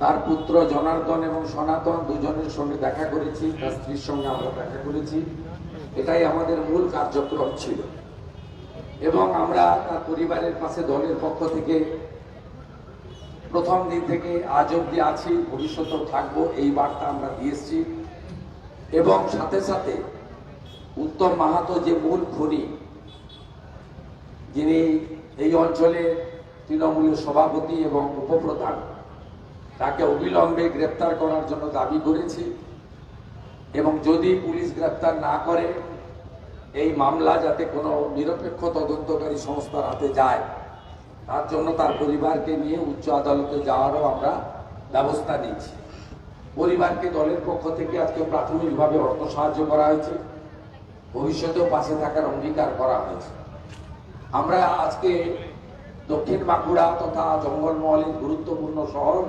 তার পুত্র জনার্দন এবং সনাতন দুজনের সঙ্গে দেখা করেছি, তার স্ত্রীর সঙ্গে আমরা দেখা করেছি। এটাই আমাদের মূল কার্যক্রম ছিল। এবং আমরা তার পরিবারের পাশে দলের পক্ষ থেকে প্রথম দিন থেকে আজ অব্দি আছি, ভবিষ্যতেও থাকব, এই বার্তা আমরা দিয়ে এসেছি। এবং সাথে সাথে উত্তম মাহাতো যে মূল খনি, যিনি এই অঞ্চলে তৃণমূলের সভাপতি এবং উপপ্রধান তাকে অবিলম্বে গ্রেপ্তার করার জন্য দাবি করেছি। এবং যদি পুলিশ গ্রেপ্তার না করে, এই মামলা যাতে কোনো নিরপেক্ষ তদন্তকারী সংস্থার হাতে যায়, তার জন্য তার পরিবারকে নিয়ে উচ্চ আদালতে যাওয়ারও আমরা ব্যবস্থা নিচ্ছি পরিবারকে দলের পক্ষ থেকে আজকে প্রাথমিকভাবে অর্থ সাহায্য করা হয়েছে। ভবিষ্যতেও পাশে থাকার অঙ্গীকার করা হয়েছে। আমরা আজকে দক্ষিণ বাঁকুড়া তথা জঙ্গলমহলের গুরুত্বপূর্ণ শহর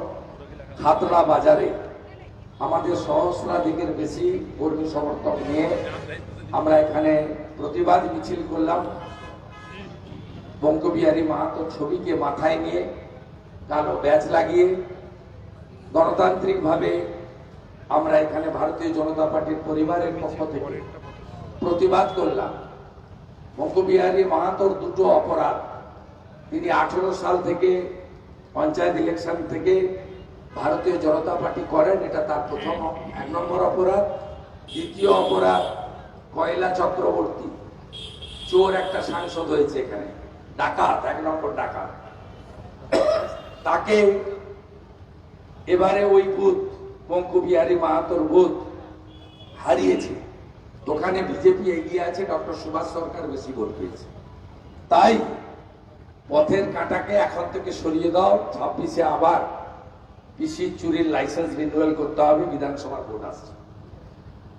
খাতড়া বাজারে আমাদের সহস্রাধিকের বেশি কর্মী সমর্থক নিয়ে আমরা এখানে প্রতিবাদ মিছিল করলাম। বঙ্গবিহারী মাহাতোর ছবিকে মাথায় নিয়ে কালো ব্যাচ লাগিয়ে গণতান্ত্রিকভাবে আমরা এখানে ভারতীয় জনতা পার্টির পরিবারের পক্ষ থেকে প্রতিবাদ করলাম। বঙ্গবিহারী মাহাতোর দুটো অপরাধ। তিনি আঠেরো সাল থেকে পঞ্চায়েত ইলেকশন থেকে ভারতীয় জনতা পার্টি করেন, এটা তার প্রথম এক নম্বর অপরাধ। দ্বিতীয় অপরাধ, কয়লা চক্রবর্তী। চোর একটা সাংসদ হয়েছে এখানে। ডাকাত, এক নম্বর ডাকাত। তাকে এবারে ওই বুথ পঙ্কুবিহারী মাহাতোর বুথ হারিয়েছে। ওখানে বিজেপি এগিয়ে আছে, ডক্টর সুভাষ সরকার বেশি ভোট পেয়েছে। তাই পথের কাঁটাকে এখন থেকে সরিয়ে দাও, ছাব্বিশে আবার কৃষি চুরির লাইসেন্স রিনিউয়াল করতে হবে, বিধানসভা ভোট আসছে।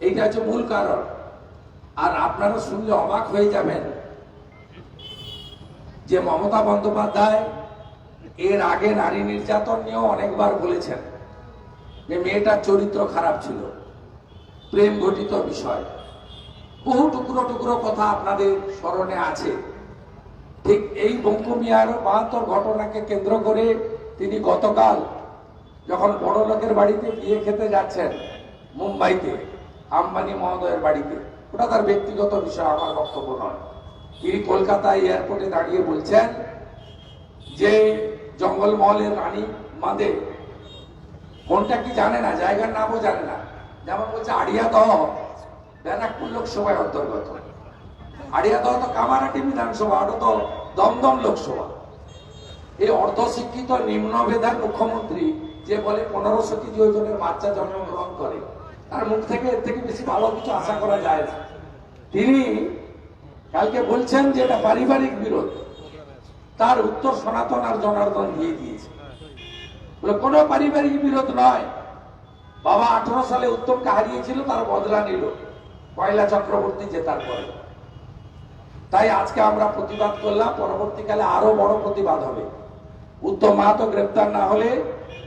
এইটা হচ্ছে মূল কারণ। আর আপনারা শুনলে অবাক হয়ে যাবেন যে মমতা বন্দ্যোপাধ্যায় এর আগে নারী নির্যাতন নিয়েও অনেকবার বলেছেন যে মেয়েটার চরিত্র খারাপ ছিল, প্রেম ঘটিত বিষয়। বহু টুকরো টুকরো কথা আপনাদের স্মরণে আছে। ঠিক এই বঙ্কুমিয়ার বাহাত্তর ঘটনাকে কেন্দ্র করে তিনি গতকাল যখন বড় লোকের বাড়িতে বিয়ে খেতে যাচ্ছেন মুম্বাইতে, আম্বানি মহোদয়ের বাড়িতে, ওটা তার ব্যক্তিগত বিষয়, আমার বক্তব্য নয়। তিনি কলকাতা এয়ারপোর্টে দাঁড়িয়ে বলছেন যে, জঙ্গলমহলের রানী মাদে কোনটা কি জানে না? জায়গার নামও জানে না। যেমন বলছে আড়িয়াদহ ব্যানাকপুর লোকসভায় অন্তর্গত। আড়িয়াদহ তো কামারাটি বিধানসভা ওটা তো দমদম লোকসভা। এই অর্ধশিক্ষিত নিম্ন ভেদার মুখ্যমন্ত্রী যে বলে পনেরোশো কেজি ওজনের বাচ্চা জন্মগ্রহণ করে, তার মুখ থেকে এর থেকে বেশি ভালো কিছু আশা করা যায় না। তিনি কালকে বলছেন যে এটা পারিবারিক বিরোধ। তার উত্তর সনাতন আর জনার্দন দিয়ে দিয়েছে। বলে, কোনো পারিবারিক বিরোধ নয়। বাবা আঠারো সালে উত্তমকে হারিয়েছিল, তার বদলা নিল। কয়লা চক্রবর্তী জেতার পরে। তাই আজকে আমরা প্রতিবাদ করলাম, পরবর্তীকালে আরও বড় প্রতিবাদ হবে। উত্তম মাহাতো গ্রেপ্তার না হলে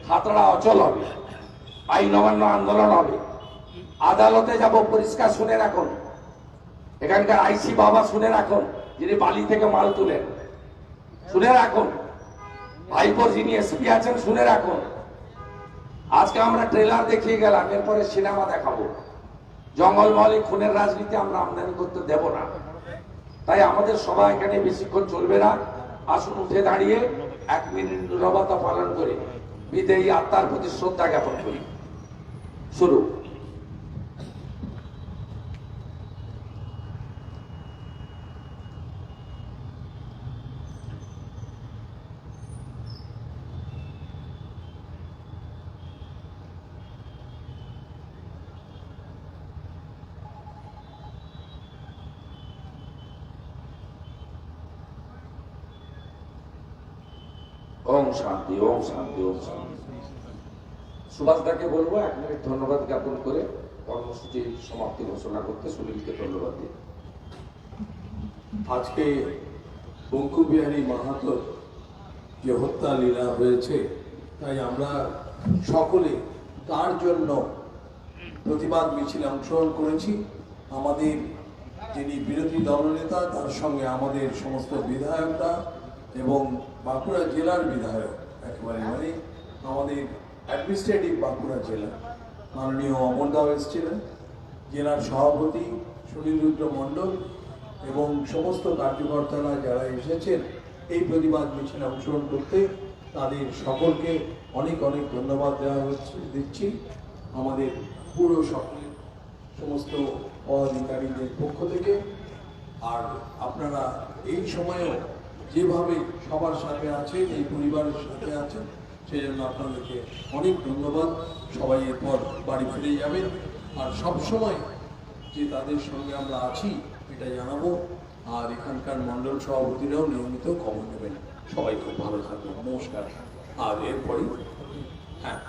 খাতড়া অচল হবে। আইন অমান্য আন্দোলন হবে। আদালতে যাব, পরিষ্কার শুনে রাখুন। এখানকার আইসি বাবা শুনে রাখুন, যিনি বালি থেকে মাল তুলেন। শুনে রাখুন। ভাইপোর যিনি এসপি আছেন, শুনে রাখুন। আজকে আমরা ট্রেলার দেখিয়ে গেলাম, এরপরে সিনেমা দেখাবো। জঙ্গলমহলে খুনের রাজনীতি আমরা আমদানি করতে দেব না। তাই আমাদের সবাই এখানে বেশিক্ষণ চলবে না। আসুন উঠে দাঁড়িয়ে এক মিনিট নীরবতা পালন করে। বিদেয়ী আত্মার প্রতি শ্রদ্ধা জ্ঞাপন করি। শুরু। ওম শান্তি ওম শান্তি ওম শান্তি। সুভাষদাকে বলব, এক মিনিট ধন্যবাদ জ্ঞাপন করে কর্মসূচির সমাপ্তি ঘোষণা করতে সুনীলকে ধন্যবাদ দিই। আজকে বঙ্কুবিহারী মাহাতোর যে হত্যা লীলা হয়েছে, তাই আমরা সকলে তার জন্য প্রতিবাদ মিছিলে অংশগ্রহণ করেছি। আমাদের যিনি বিরোধী দলনেতা, তার সঙ্গে আমাদের সমস্ত বিধায়করা এবং বাঁকুড়া জেলার বিধায়ক, একেবারে মানে আমাদের অ্যাডমিনিস্ট্রেটিভ বাঁকুড়া জেলা। মাননীয় অমরদাও এসেছিলেন, জেলার সভাপতি সুনীল রুদ্র মণ্ডল এবং সমস্ত কার্যকর্তারা যারা এসেছেন, এই প্রতিবাদ মিছিলে অংশগ্রহণ করতে তাদের সকলকে অনেক অনেক ধন্যবাদ দেওয়া হচ্ছে, দিচ্ছি। আমাদের পুরো সকলের সমস্ত পদাধিকারীদের পক্ষ থেকে। আর আপনারা এই সময়েও যেভাবে সবার সাথে আছেন, এই পরিবারের সাথে আছেন সেই জন্য আপনাদেরকে অনেক ধন্যবাদ। সবাই এরপর বাড়ি ফিরে যাবেন আর সব সময় যে তাদের সঙ্গে আমরা আছি এটা জানাব। আর এখানকার মণ্ডল সভাপতিরাও নিয়মিত খবর নেবেন। সবাই খুব ভালো থাকবেন। নমস্কার। আর এরপরই হ্যাঁ।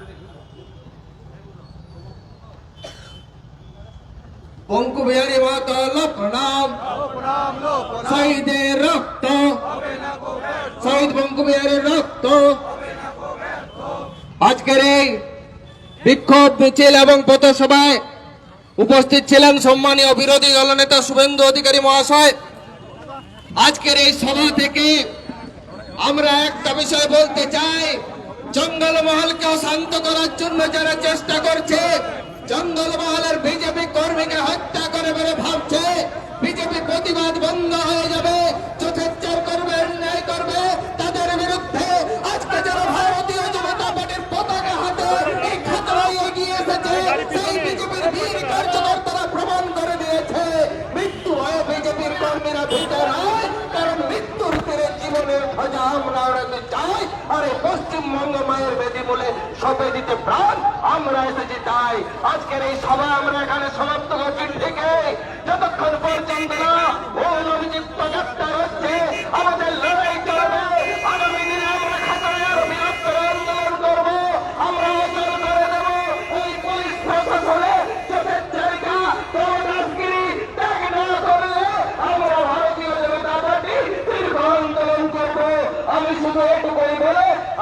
পঙ্কু বিহারী মাতাল প্রণাম। শহীদের রক্ত। শহীদ পঙ্কু বিহারীর রক্ত। আজকের এই বিক্ষোভ মিছিল এবং পথসভায় উপস্থিত ছিলেন সম্মানীয় বিরোধী দলনেতা শুভেন্দু অধিকারী মহাশয়। আজকের এই সভা থেকে আমরা একটা বিষয় বলতে চাই জঙ্গলমহলকে শান্ত করার জন্য যারা চেষ্টা করছে, জঙ্গলমহলের বিজেপি কর্মীকে হত্যা করে বলে ভাবছে, বিজেপি প্রতিবাদ বন্ধ হয়ে যাবে, যথেচ্ছার করবে পশ্চিমবঙ্গ মায়ের বলে সপে দিতে প্রাণ আমরা এসেছি তাই আজকের এই সভা আমরা এখানে সমাপ্ত করছি থেকে যতক্ষণ পর্যন্ত না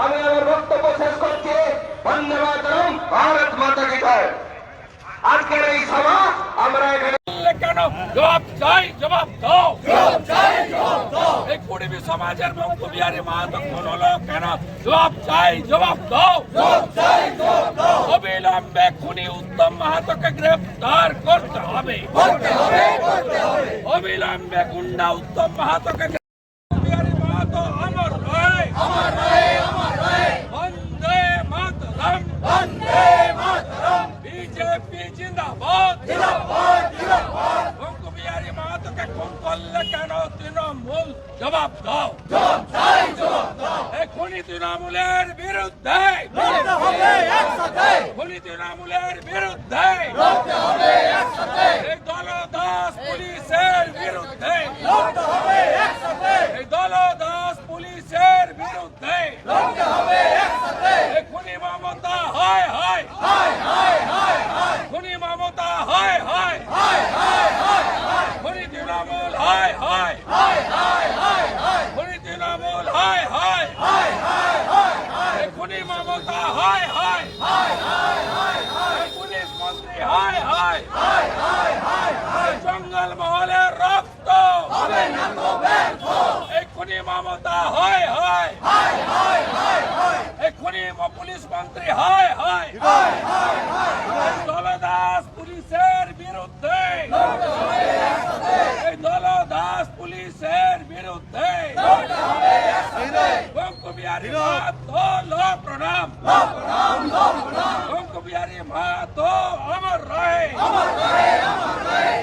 আমি আমার বক্তব্য শেষ করছি বন্দে মাতরম ভারত মাতা কি জয় আজকের এই সভা আমরা এখানে করলে কেন জবাব চাই জবাব দাও এই কুড়িবি সমাজের বঙ্গবিহারী মাহাতো খুন হলো কেন জবাব চাই জবাব দাও অবিলম্বে খুনি উত্তম মাহাতোকে গ্রেফতার করতে হবে অবিলম্বে গুন্ডা উত্তম মাহাতোকে বিহারী মাহাতো অমর রয় বন্দে মাতরম বন্দে মাতরম বিজেপি জিন্দাবাদ বিহারী মাহাতোকে খুন করলে কেন তৃণমূল জবাব দাও। এখনই খুনি তৃণমূলের বিরুদ্ধে। খনি তৃণমূলের বিরুদ্ধে এই দলদাস পুলিশের বিরুদ্ধে এই দলদাস পুলিশের বিরুদ্ধে এই খুনি মমতা হয় হয় খুনি মমতা হয় হয় খুনি তৃণমূল হয় হয় খুনি তৃণমূল হয় হয় এই খুনি মমতা হয় হয় এই পুলিশ মন্ত্রী হয় হয় এই জঙ্গল মহলের রক্ত এই খুনি মমতা হয় হয় এই খুনি ম- পুলিশ মন্ত্রী হয় হয় এই দলদাস পুলিশের বিরুদ্ধে এই দলদাস পুলিশের বিরুদ্ধে বঙ্কু বিহারী মাহাতো প্রণাম বঙ্কু বিহারী মাহাতো অমর রয়ে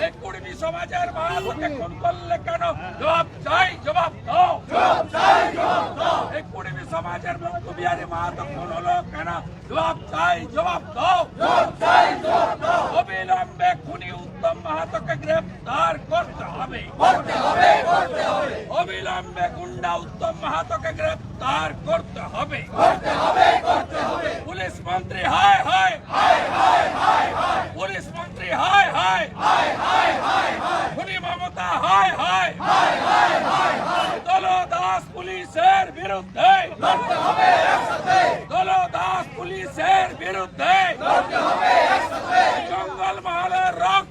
এই কুড়মি সমাজের মাহাতোকে খুন করলে কেন জবাব চাই জবাব দাও এই কুড়মি সমাজের বঙ্কু বিহারী মাহাতো খুন হলো কেন জবাব চাই জবাব দাও অবিলম্বে খুনি উত্তম মাহাতোকে গ্রেফতার করতে হবে অবিলম্বে গুন্ডা উত্তম মাহাতোকে গ্রেফতার করতে হবে। পুলিশ মন্ত্রী হায় হায়। পুলিশ মন্ত্রী হায় হায়। খুনি মমতা হায় হায়। দলদাস পুলিশের বিরুদ্ধে। দলদাস পুলিশের বিরুদ্ধে। জঙ্গল মহলের রক্ত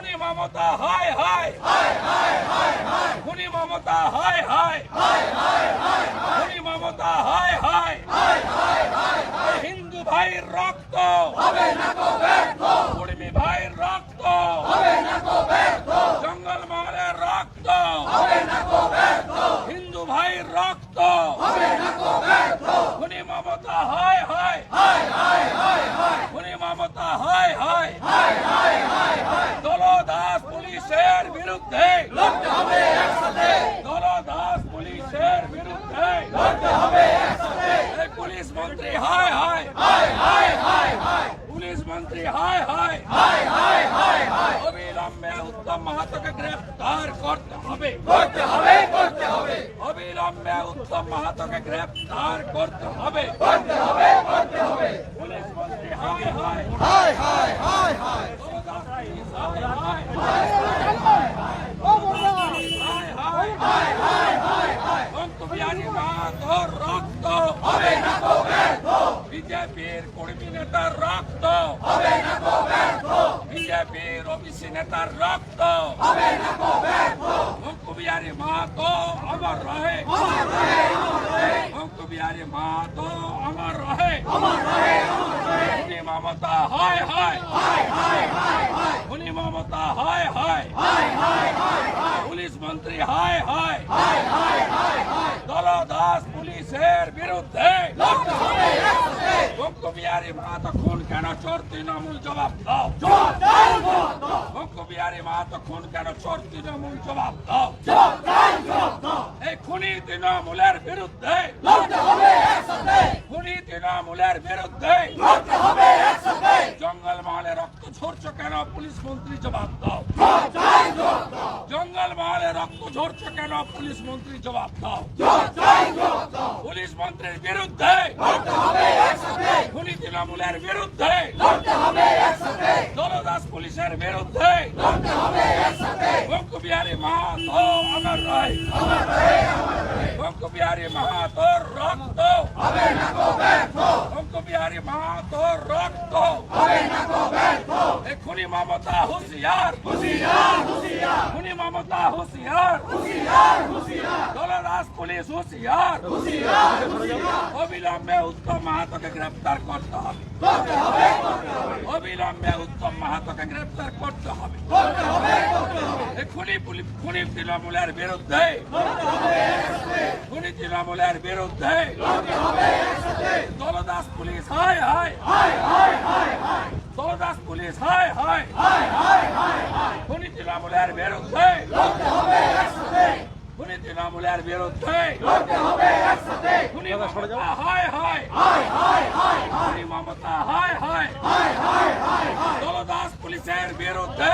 মমতা হায় হায় খুনি মমতা হায় হায় খুনি মমতা হায় হায় হিন্দু ভাইয়ের রক্ত কুর্মী ভাইয়ের রক্ত জঙ্গল মহলের রক্ত হিন্দু ভাইয়ের রক্ত খুনি মমতা হায় হায় খুনি মমতা হায় হায় দলদাস পুলিশের বিরুদ্ধে দলদাস পুলিশের বিরুদ্ধে এই পুলিশ মন্ত্রী হায় হায় পুলিশ মন্ত্রী হায় হায় অবিলম্বে উত্তম মাহাতোকে গ্রেফতার করতে হবে করতে হবে করতে হবে অবিলম্বে উত্তম মাহাতোকে গ্রেফতার করতে হবে করতে হবে করতে হবে পুলিশ মন্ত্রী হায় হায় হায় হায় হায় হায় রক্ত হবে না বিজেপির কর্মী নেতার রক্ত হবে না বিজেপির ওবিসি নেতার রক্ত হবে না বিহারি মাহাতো অমর রহে বিহারি মাহাতো অমর রহে উনি মমতা হায় হায় উনি মমতা হায় হায় পুলিশ মন্ত্রী হায় হায় দলদাস পুলিশের বিরুদ্ধে। বিহারি মাহাতো খুন কেন? চোর তৃণমূল জবাব দাও। বিহারি মাহাতো খুন কেন? চোর তৃণমূল জবাব দাও। এই খুনি তৃণমূলের বিরুদ্ধে। খুনি তৃণমূলের বিরুদ্ধে। জঙ্গল মহলে রক্ত ঝরছ কেন? পুলিশ মন্ত্রী জবাব দাও। জঙ্গল মহলে রক্ত ঝরছ কেন পুলিশ মন্ত্রী জবাব দাও পুলিশ মন্ত্রীর বিরুদ্ধে খুনি তৃণমূলের বিরুদ্ধে দলদাস পুলিশের বিরুদ্ধে বিহারী মাহাতো আমার রায় বিহারী মাহাতোর রক্ত বিহারী মাহাতোর রক্ত খুনি মমতা হুশিয়ার খুনি মমতা হুশিয়ার দলদাস পুলিশ হুশিয়ার অবিলম্বে উত্তম মাহাতোকে গ্রেপ্তার করতে হবে অবিলম্বে উত্তম মাহাতোকে গ্রেপ্তার করতে হবে খুনি পুলিশ খুনি তৃণমূলের বিরুদ্ধে খুনি তৃণমূলের বিরুদ্ধে দলদাস পুলিশ হায় হায় দলদাস পুলিশ হায় হায় খুনি তৃণমূলের বিরুদ্ধে। খুনি তৃণমূলের বিরুদ্ধে। খুনি মমতা হায় হায় খুনি মমতা হায় হায় দলদাস পুলিশের বিরুদ্ধে।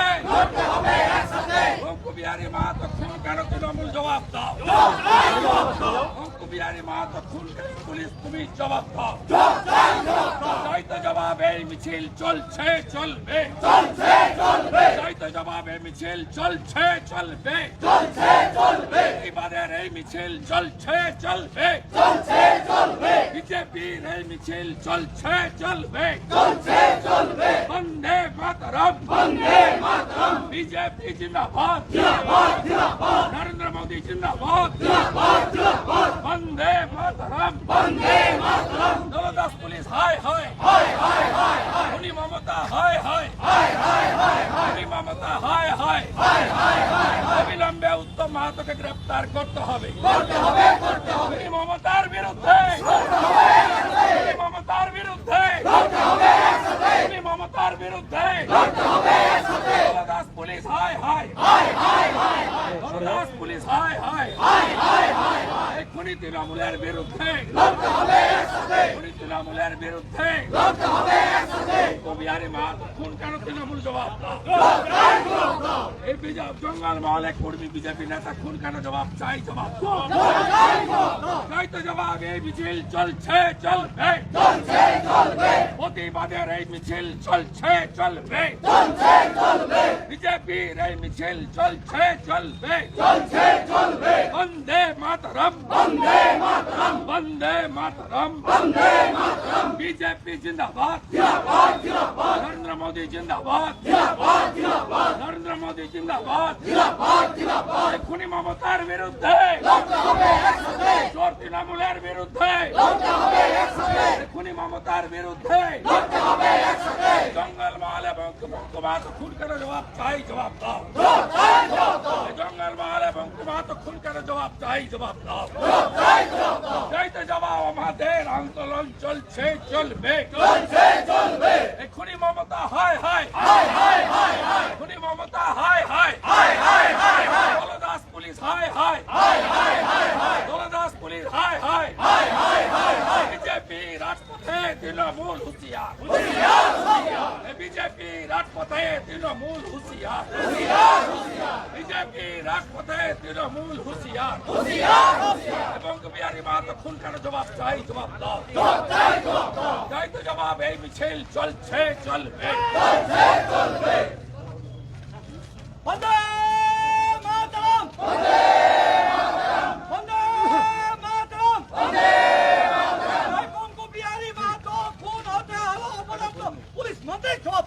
অঙ্কু বিহারী মাহাতো খুন কেন তৃণমূল জবাব দাও? অঙ্কু বিহারী মাহাতো খুন কেন পুলিশ তুমি জবাব দাও? জবাব এই মিছিল চলছে চলবে। চলছে চলবে। চাইতে জবাব এই মিছিল চলছে চলবে। চলছে চলবে। এবারের এই মিছিল চলছে চলবে। চলছে চলবে। বিজেপির এই মিছিল চলছে চলবে। চলছে চলবে। বন্দে মাতরম। বন্দে মাতরম। বিজেপি জিন্দাবাদ। জিন্দাবাদ জিন্দাবাদ। নরেন্দ্র মোদী জিন্দাবাদ। জিন্দাবাদ জিন্দাবাদ। বন্দে মাতরম। বন্দে মাতরম। দলদাস পুলিশ হায় হায় হায় উনি মমতা হায় হায় হায় হায় হায় উনি মমতা হায় হায় হায় হায় হায় অবিলম্বে উত্তম মাহাতোকে গ্রেফতার করতে হবে। মমতার বিরুদ্ধে। মমতার বিরুদ্ধে। মমতার বিরুদ্ধে। পুলিশ হায় হায়। পুলিশ হায় হায়। খুনি তৃণমূলের বিরুদ্ধে। করতে হবে খুনি তৃণমূলের বিরুদ্ধে। কবিহারি মাহাতো খুন কেন তৃণমূল জবাব। এই বিজেপি জঙ্গল মহলে কর্মী, বিজেপি নেতা খুন কেন জবাব চাই জবাব। চাই তো জবাব, এই মিছিল চলছে, চলবে। প্রতিবাদের এই মিছিল চলছে, চলবে। বিজেপির এই মিছিল চলছে, চলবে। বন্দে মাতরম। বন্দে মাতরম। বন্দে মাতরম বন্দে মাতরম বিজেপি জিন্দাবাদ জিন্দাবাদ জিন্দাবাদ নরেন্দ্র মোদি জিন্দাবাদ জিন্দাবাদ জিন্দাবাদ খুনি মমতার বিরুদ্ধে চোর তৃণমূলের বিরুদ্ধে খুনি মমতার বিরুদ্ধে জঙ্গল বঙ্কুমাত খুন করে জবাব চাই জবাব দাও জঙ্গল মহল এবং খুন করে জবাব চাই জবাব দাও চাইতে জবাব আমাদের আন্দোলন চলছে চলবে খুনি মমতা হায় হায় হায় হায় হায় হায় খুনি মমতা হায় হায় হায় হায় হায় হায় দলদাস পুলিশ হায় হায় হায় হায় হায় হায় দলদাস পুলিশ হায় হায় হায় হায় হায় হায় বিজেপি রাজপথে তৃণমূল হুঁশিয়ার বিজেপি রাজপথে তৃণমূল হুঁশিয়ার। বিজেপি রাজপথে তৃণমূল হুঁশিয়ার। এবং বিহারী মাহাতো খুন কেন জবাব চাই? জবাব দাও। চাই তো জবাব এই মিছিল চলছে চলবে। চলবে। চলবে বন্দে মাতরম বন্দে বন্দে মাতরম বন্দে মাতরম এই বঙ্গু বিহারী মাহাতো খুন হতে হলো অপরাধ পুলিশ মন্ত্রী জবাব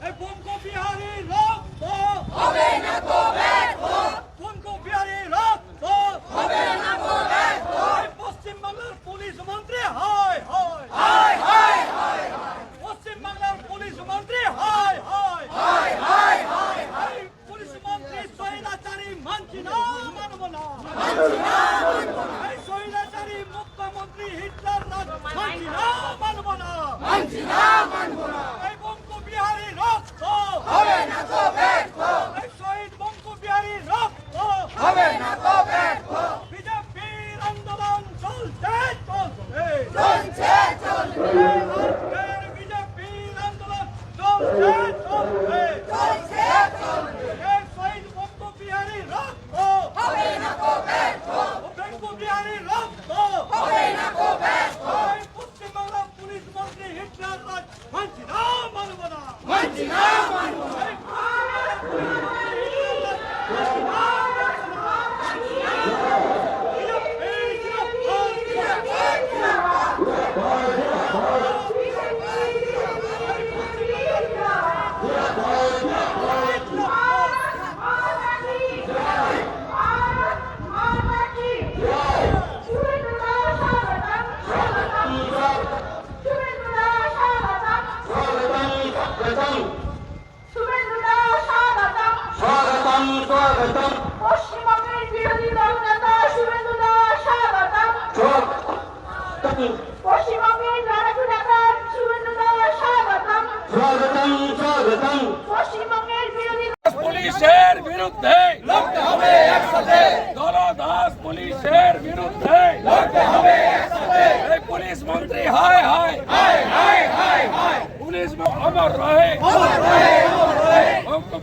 এই বোম কপি হারি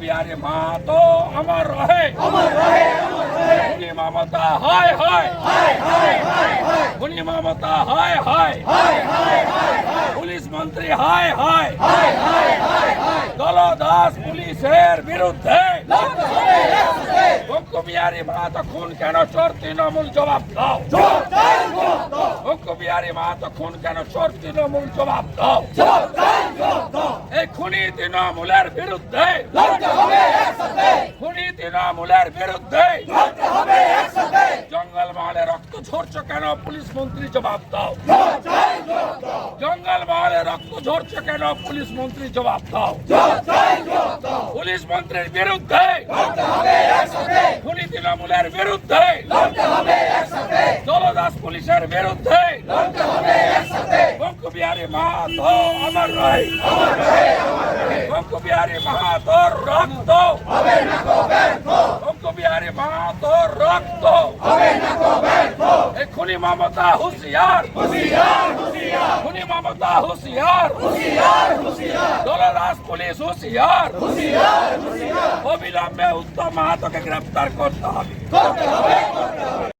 অঙ্ক বিহারী মাহাতো অমর রহে অমর রহে অমর রহে উনি মমতা হায় হায় হায় হায় হায় হায় উনি মমতা হায় হায় হায় হায় হায় পুলিশ মন্ত্রী হায় হায় হায় হায় হায় হায় দলদাস পুলিশের বিরুদ্ধে অঙ্ক বিহারী মাহাতো খুন কেন চোর তৃণমূল জবাব দাও অঙ্ক বিহারী মাহাতো খুন কেন চোর তৃণমূল জবাব দাও এই খুনি তৃণমূলের বিরুদ্ধে খুনি তৃণমূলের বিরুদ্ধে জঙ্গল মহলে রক্ত ঝরছে কেন? পুলিশ মন্ত্রী জবাব দাও। জঙ্গল মহলে রক্ত ঝরছে কেন? পুলিশ মন্ত্রী জবাব দাও। পুলিশ মন্ত্রীর বিরুদ্ধে খুনি তৃণমূলের বিরুদ্ধে দলদাস পুলিশের বিরুদ্ধে को प्यारे महातो अमर रहे। अमर रहे अमर रहे हमको प्यारे महातो रख दो। हमें न को तो हमको प्यारे महातो रख दो। हमें न को तो बैठ दो। ए खुली ममता होशियार। होशियार होशियार। खुली ममता होशियार। होशियार पुलिस होशियार। होशियार होशियार। वो विलंब में उत्तम महातो के गिरफ़्तार करता करता